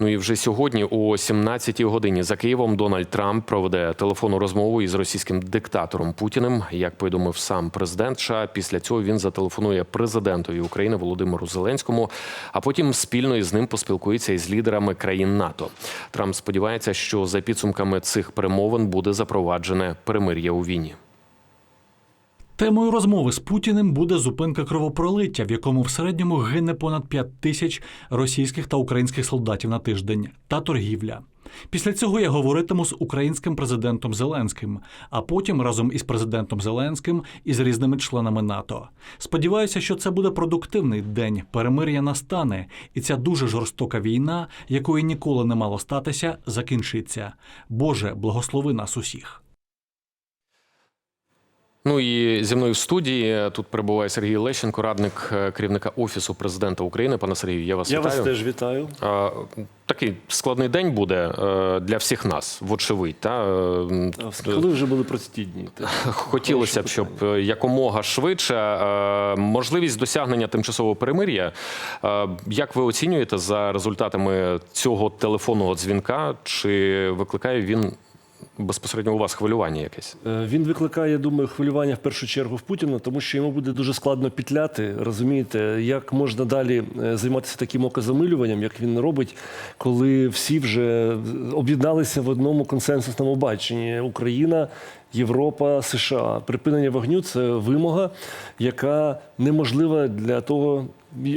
Ну і вже сьогодні, о 17-й годині, за Києвом Дональд Трамп проведе телефонну розмову із російським диктатором Путіним. Як повідомив сам президент США, після цього він зателефонує президентові України Володимиру Зеленському, а потім спільно із ним поспілкується із лідерами країн НАТО. Трамп сподівається, що за підсумками цих перемовин буде запроваджене перемир'я у війні. Темою розмови з Путіним буде зупинка кровопролиття, в якому в середньому гине понад 5 тисяч російських та українських солдатів на тиждень, та торгівля. Після цього я говоритиму з українським президентом Зеленським, а потім разом із президентом Зеленським і з різними членами НАТО. Сподіваюся, що це буде продуктивний день. Перемир'я настане, і ця дуже жорстока війна, якої ніколи не мало статися, закінчиться. Боже, благослови нас усіх. Ну і зі мною в студії тут перебуває Сергій Лещенко, радник е, керівника офісу президента України. Пане Сергію, я вас Я вітаю. вас теж вітаю. Такий складний день буде е, для всіх нас, вочевидь. Та Е, Коли вже були прості дні? Хотілося б, щоб якомога швидше можливість досягнення тимчасового перемир'я. Як ви оцінюєте за результатами цього телефонного дзвінка? Чи викликає він безпосередньо у вас хвилювання якесь? Е, Він викликає, я думаю, хвилювання в першу чергу в Путіна, тому що йому буде дуже складно пітляти. Розумієте, як можна далі е, займатися таким окозамилюванням, як він робить, коли всі вже об'єдналися в одному консенсусному баченні: Україна. Європа, США. Припинення вогню це вимога, яка неможлива для того,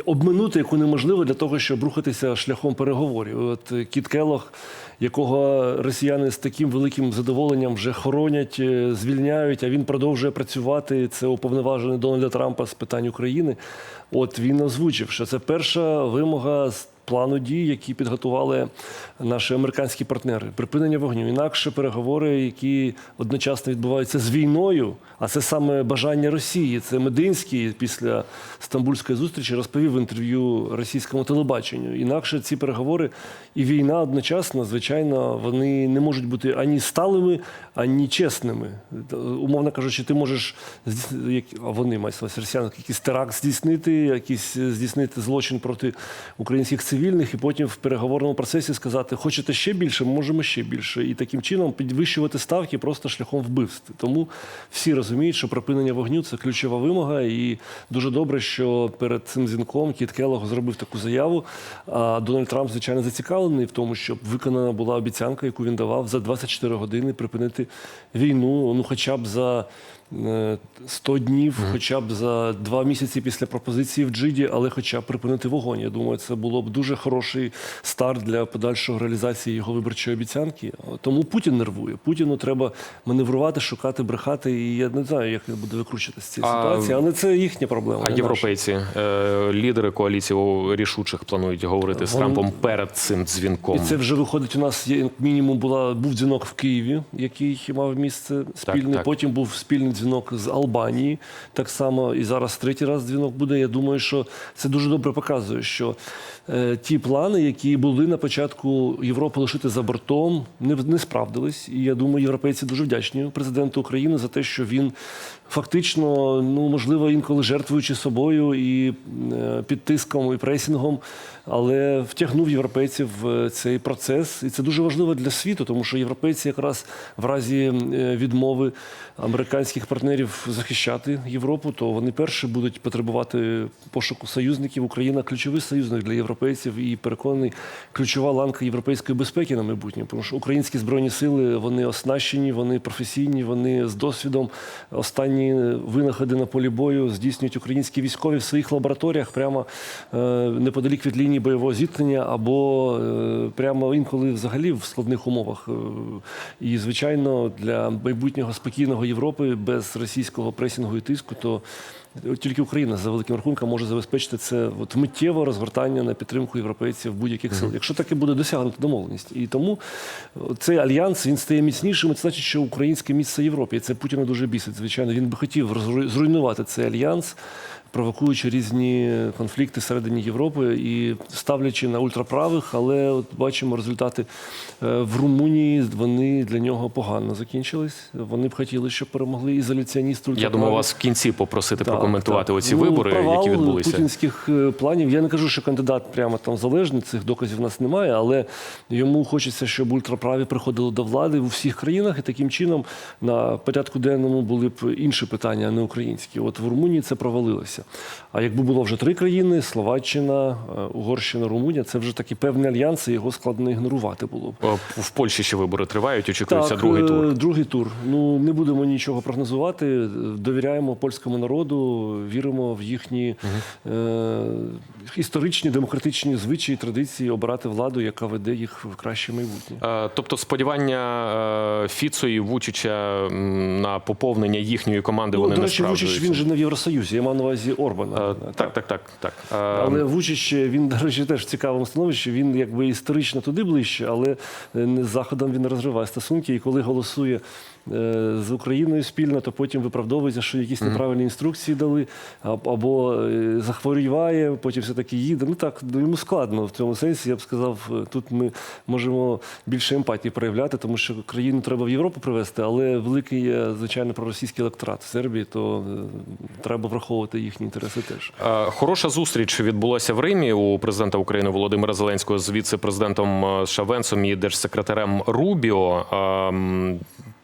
обминути, яку неможливо для того, щоб рухатися шляхом переговорів. От е, Кіт Келох, якого росіяни з таким великим задоволенням вже хоронять, е, звільняють, а він продовжує працювати. Це уповноважений Дональда Трампа з питань України. От він озвучив, що це перша вимога з плану дій, які підготували наші американські партнери. Припинення вогню. Інакше переговори, які одночасно відбуваються з війною, а це саме бажання Росії. Це Мединський після стамбульської зустрічі розповів в інтерв'ю російському телебаченню. Інакше ці переговори і війна одночасно, звичайно, вони не можуть бути ані сталими, ані чесними. Умовно кажучи, ти можеш здійс- як- вони мають увазі якийсь теракт здійснити, якийсь здійснити злочин проти українських цивільних, і потім в переговорному процесі сказати, хочете ще більше, ми можемо ще більше. І таким чином підвищувати ставки просто шляхом вбивств. Тому всі розуміють, що припинення вогню це ключова вимога, і дуже добре, що перед цим дзвінком Кіт Келлог зробив таку заяву. А Дональд Трамп, звичайно, зацікавлений в тому, щоб виконана була обіцянка, яку він давав за 24 години припинити війну, ну хоча б за. Е, 100 днів, хоча б за два місяці після пропозиції в Джиді, але хоча б припинити вогонь. Я думаю, це було б дуже хороший старт для подальшої реалізації його виборчої обіцянки. Тому Путін нервує. Путіну треба маневрувати, шукати, брехати. І я не знаю, як він буде викручуватися з цієї А- ситуації, але це їхня проблема. А європейці, е, лідери коаліції рішучих планують говорити з Вон- Трампом перед цим дзвінком. І це вже виходить. У нас як мінімум була був дзвінок в Києві, який мав місце спільний. так. Потім був спільний дзвінок з Албанії. Так само і зараз третій раз дзвінок буде. Я думаю, що це дуже добре показує, що е, ті плани, які були на початку Європи лишити за бортом, не, не справдились. І я думаю, європейці дуже вдячні президенту України за те, що він фактично, ну можливо, інколи жертвуючи собою і е, під тиском і пресінгом, але втягнув європейців в цей процес. І це дуже важливо для світу, тому що європейці якраз в разі е, відмови американських партнерів захищати Європу, то вони перші будуть потребувати пошуку союзників. Україна ключовий союзник для європейців і переконаний ключова ланка європейської безпеки на майбутнє. Тому що українські збройні сили вони оснащені, вони професійні, вони з досвідом. Останні винаходи на полі бою здійснюють українські військові в своїх лабораторіях прямо е, неподалік від лінії бойового зіткнення, або е, прямо інколи взагалі в складних умовах. Е, І звичайно, для майбутнього спокійного Європи без російського пресінгу і тиску, то Тільки Україна за великим рахунком може забезпечити це от миттєве розгортання на підтримку європейців будь-яких сил, якщо таки буде досягнута домовленість. І тому цей альянс він стає міцнішим. Це значить, що українське місце в Європі. І це Путіна дуже бісить. Звичайно, він би хотів зруйнувати цей альянс. Провокуючи різні конфлікти всередині Європи і ставлячи на ультраправих, але от бачимо результати Е, в Румунії. Вони для нього погано закінчились. Вони б хотіли, щоб перемогли ізоляціоністи Я думаю, вас в кінці попросити про Так, коментувати оці Ну, вибори, провал які відбулися? путінських е, планів. Я не кажу, що кандидат прямо там залежний, цих доказів в нас немає, але йому хочеться, щоб ультраправі приходили до влади в усіх країнах, і таким чином на порядку денному були б інші питання, а не українські. От в Румунії це провалилося. А якби було вже три країни: Словаччина, е, Угорщина, Румунія, це вже такі певні альянси, його складно ігнорувати було б. В Польщі ще вибори тривають, очікується Так, другий е, тур. Другий тур. Ну не будемо нічого прогнозувати. Довіряємо польському народу, віримо в їхні е, історичні демократичні звичаї, традиції обирати владу, яка веде їх в краще майбутнє. Е, Тобто сподівання е, Фіцо і Вучича на поповнення їхньої команди Ну, вони до не речі, Вучич він же не в Євросоюзі. Я мав на увазі Орбана. Е, Так, так, так, так. Е, Але Вучич, він, до речі, теж в цікавому становищі. Він якби історично туди ближче, але не з Заходом він розриває стосунки. І коли голосує з Україною спільно, то потім виправдовується, що якісь неправильні інструкції дали, або е, захворіває, потім все-таки їде. Ну так, йому складно в цьому сенсі. Я б сказав, е, тут ми можемо більше емпатії проявляти, тому що країну треба в Європу привезти, але великий є, звичайно, проросійський електорат в Сербії, то е, треба враховувати їхні інтереси теж. Е, Хороша зустріч відбулася в Римі у президента України Володимира Зеленського з віце-президентом е, США Венсом і держсекретарем Рубіо.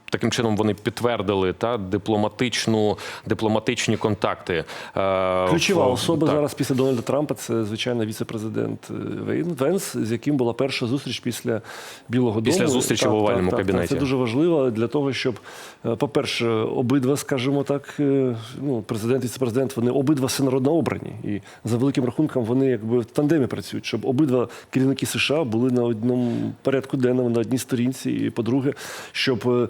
Таким чином вони підтвердили та дипломатичну дипломатичні контакти. Е, Ключова особа так. зараз після Дональда Трампа це звичайно віце-президент е, Вейн Венс, з яким була перша зустріч після Білого Після Дому. зустрічі в овальному кабінеті. Це дуже важливо для того, щоб, е, по-перше, обидва, скажімо так, ну, президент і віце-президент, вони обидва всенародно обрані. І за великим рахунком вони якби в тандемі працюють, щоб обидва керівники США були на одному порядку денному, на одній сторінці. І по-друге, щоб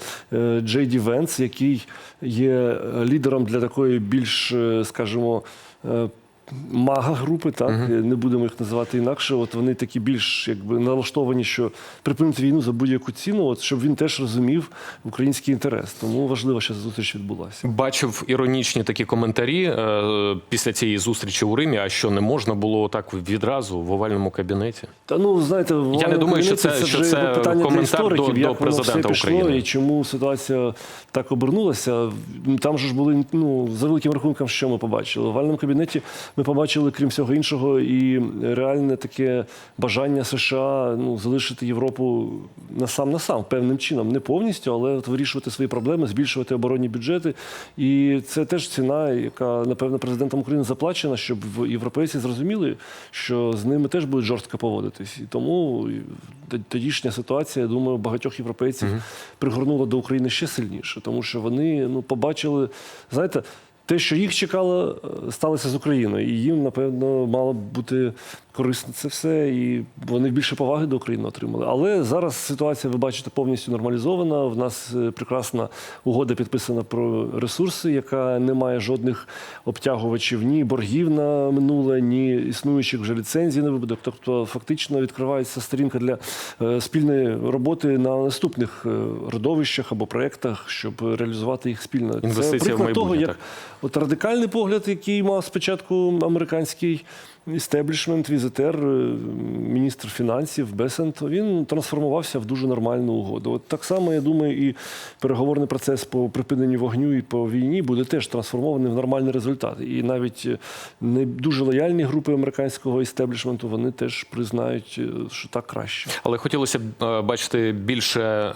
Джей Ді Венс, який є е, лідером для такої більш, е, скажімо, е, Мага групи, так не будемо їх називати інакше. От вони такі більш якби налаштовані, що припинити війну за будь-яку ціну, от щоб він теж розумів український інтерес. Тому важливо, що зустріч відбулася. Бачив іронічні такі коментарі е, після цієї зустрічі у Римі. А що не можна було так відразу в овальному кабінеті? Та ну знаєте, в Я не думаю, що це- кабінеті що це питання коментар для істориків, до- до як воно все пішло України. і чому ситуація так обернулася. Там же ж були ну за великим рахунком, що ми побачили. В овальному кабінеті ми побачили, крім всього іншого, і реальне таке бажання США ну залишити Європу на сам на сам певним чином, не повністю, але от вирішувати свої проблеми, збільшувати оборонні бюджети. І це теж ціна, яка напевно президентом України заплачена, щоб європейці зрозуміли, що з ними теж будуть жорстко поводитись. І тому тодішня ситуація, я думаю, багатьох європейців пригорнула до України ще сильніше, тому що вони ну побачили, знаєте. Те, що їх чекало, е, сталося з Україною, і їм, напевно, мало б бути корисно це все, і вони більше поваги до України отримали. Але зараз ситуація, ви бачите, повністю нормалізована. В нас е, прекрасна угода підписана про ресурси, яка не має жодних обтягувачів, ні боргів на минуле, ні існуючих вже ліцензій на випадок. Тобто, фактично відкривається сторінка для е, спільної роботи на наступних родовищах або проєктах, щоб реалізувати їх спільно. Інвестиція Це приклад того, майбутнє, як так. От радикальний погляд, який мав спочатку американський істеблішмент, візитер, міністр фінансів Бесент, він трансформувався в дуже нормальну угоду. От так само, я думаю, і переговорний процес по припиненню вогню і по війні буде теж трансформований в нормальний результат. І навіть е, не дуже лояльні групи американського істеблішменту вони теж признають, е, що так краще. Але хотілося б е, бачити більше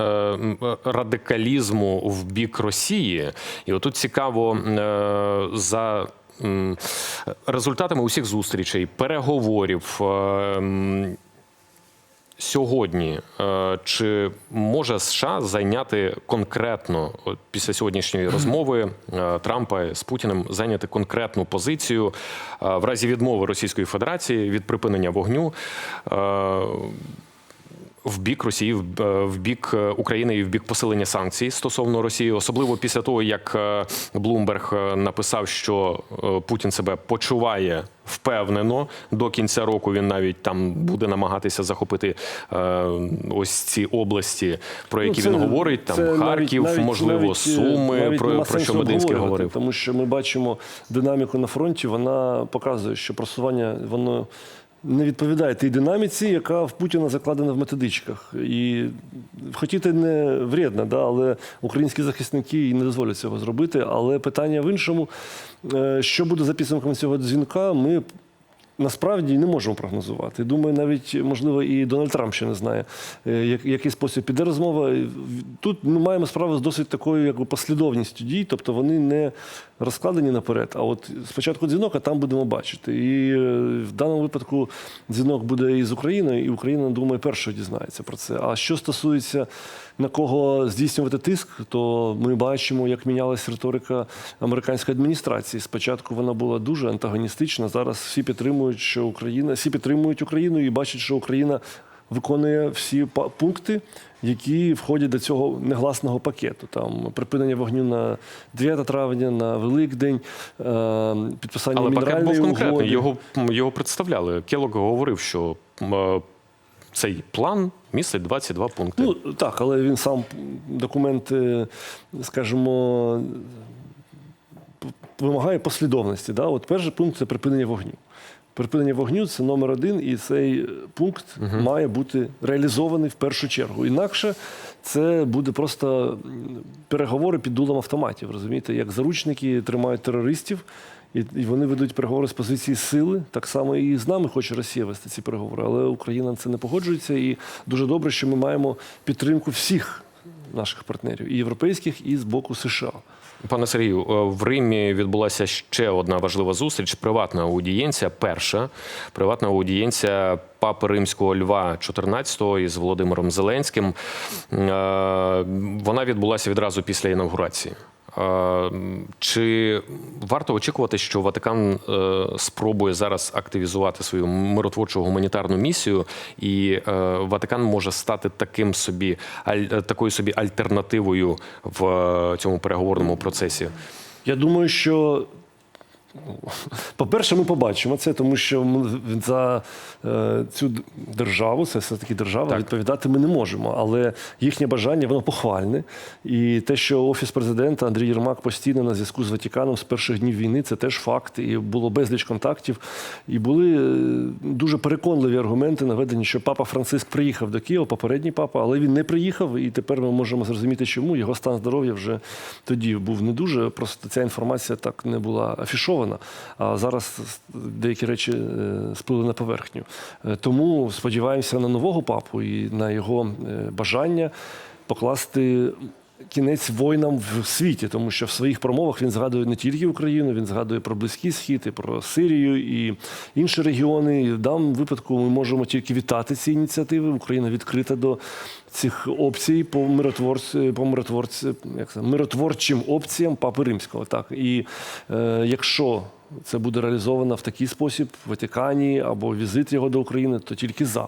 радикалізму в бік Росії. І отут цікаво за. Результатами усіх зустрічей, переговорів е, сьогодні, е, чи може США зайняти конкретно от після сьогоднішньої розмови е, Трампа з Путіним зайняти конкретну позицію в разі відмови Російської Федерації від припинення вогню? В бік Росії, в- е, бік е, України і в бік посилення санкцій стосовно Росії, особливо після того, як е, Блумберг написав, що Путін себе почуває впевнено до кінця року. Він навіть там буде намагатися захопити ось ці області, про які Ну, він говорить. Там це Харків, навіть- можливо, навіть, Суми, навіть про, про що Мединський говорив. Тому що ми бачимо динаміку на фронті, вона показує, що просування воно не відповідає тій динаміці, яка в Путіна закладена в методичках. І хотіти не вредно, да, але українські захисники і не дозволять цього зробити. Але питання в іншому, Е, що буде за підсумками цього дзвінка, ми насправді не можемо прогнозувати. Думаю, навіть можливо і Дональд Трамп ще не знає, е, як, який спосіб піде розмова. Тут ми маємо справу з досить такою якби, послідовністю дій, тобто вони не розкладені наперед. А от спочатку дзвінок, а там будемо бачити. І е, в даному випадку дзвінок буде із України, і Україна, думаю, першою дізнається про це. А що стосується на кого здійснювати тиск, то ми бачимо, як мінялася риторика американської адміністрації. Спочатку вона була дуже антагоністична. Зараз всі підтримують, що Україна, всі підтримують Україну і бачать, що Україна виконує всі пункти, які входять до цього негласного пакету. Там припинення вогню на 9 травня, на Великдень, е, підписання Але пакет був конкретний. угоди. Його, його представляли. Келог говорив, що е, цей план містить 22 пункти. Ну так, але він сам документ, е, скажімо, вимагає послідовності. Да? От перший пункт це припинення вогню. Припинення вогню це номер один, і цей пункт має бути реалізований в першу чергу. Інакше це буде просто переговори під дулом автоматів. Розумієте, як заручники тримають терористів, і, і вони ведуть переговори з позиції сили. Так само і з нами хоче Росія вести ці переговори. Але Україна на це не погоджується. І дуже добре, що ми маємо підтримку всіх наших партнерів, і європейських, і з боку США. Пане Сергію, е, в Римі відбулася ще одна важлива зустріч. Приватна аудієнція. Перша приватна аудієнція папи римського Льва XIV із Володимиром Зеленським. Е, Вона відбулася відразу після інавгурації. Е, Чи варто очікувати, що Ватикан е, спробує зараз активізувати свою миротворчу гуманітарну місію, і е, Ватикан може стати таким собі аль- такою собі альтернативою в е, цьому переговорному процесі? Я думаю, що. Ну, По-перше, ми побачимо це, тому що за е, цю державу, це все-таки держава, Так. відповідати ми не можемо. Але їхнє бажання воно похвальне. І те, що офіс президента Андрій Єрмак постійно на зв'язку з Ватиканом з перших днів війни, це теж факт. І було безліч контактів. І були е, дуже переконливі аргументи наведені, що папа Франциск приїхав до Києва, попередній папа, але він не приїхав. І тепер ми можемо зрозуміти, чому його стан здоров'я вже тоді був не дуже. Просто ця інформація так не була афішована. А зараз деякі речі е, сплили на поверхню. Е, Тому сподіваємося на нового папу і на його е, бажання покласти. Кінець воїнам в світі, тому що в своїх промовах він згадує не тільки Україну, він згадує про Близький Схід, і про Сирію і інші регіони. І в даному випадку ми можемо тільки вітати ці ініціативи. Україна відкрита до цих опцій по миротворці, по миротворці, як це, миротворчим опціям Папи Римського. Так і е, якщо це буде реалізовано в такий спосіб в Ватикані або візит його до України, то тільки за.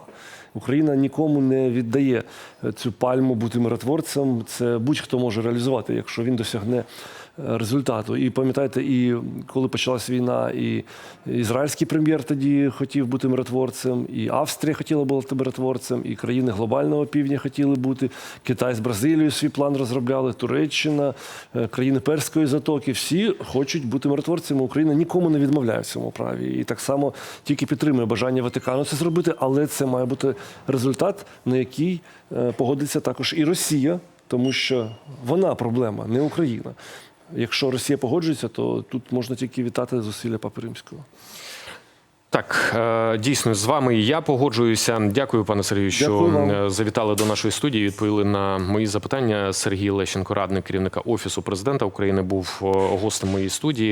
Україна нікому не віддає е, цю пальму бути миротворцем. Це будь-хто може реалізувати, якщо він досягне результату. І пам'ятаєте, і коли почалась війна, і ізраїльський прем'єр тоді хотів бути миротворцем, і Австрія хотіла бути миротворцем, і країни глобального півдня хотіли бути. Китай з Бразилією свій план розробляли, Туреччина, е, країни Перської затоки. Всі хочуть бути миротворцями. Україна нікому не відмовляє в цьому праві. І так само тільки підтримує бажання Ватикану це зробити, але це має бути результат, на який е, погодиться також і Росія, тому що вона проблема, не Україна. Якщо Росія погоджується, то тут можна тільки вітати зусилля Папи Римського. Так, е, дійсно, з вами і я погоджуюся. Дякую, пане Сергію, що е, завітали до нашої студії. Відповіли на мої запитання. Сергій Лещенко, радник керівника офісу президента України, був е, гостем моєї студії.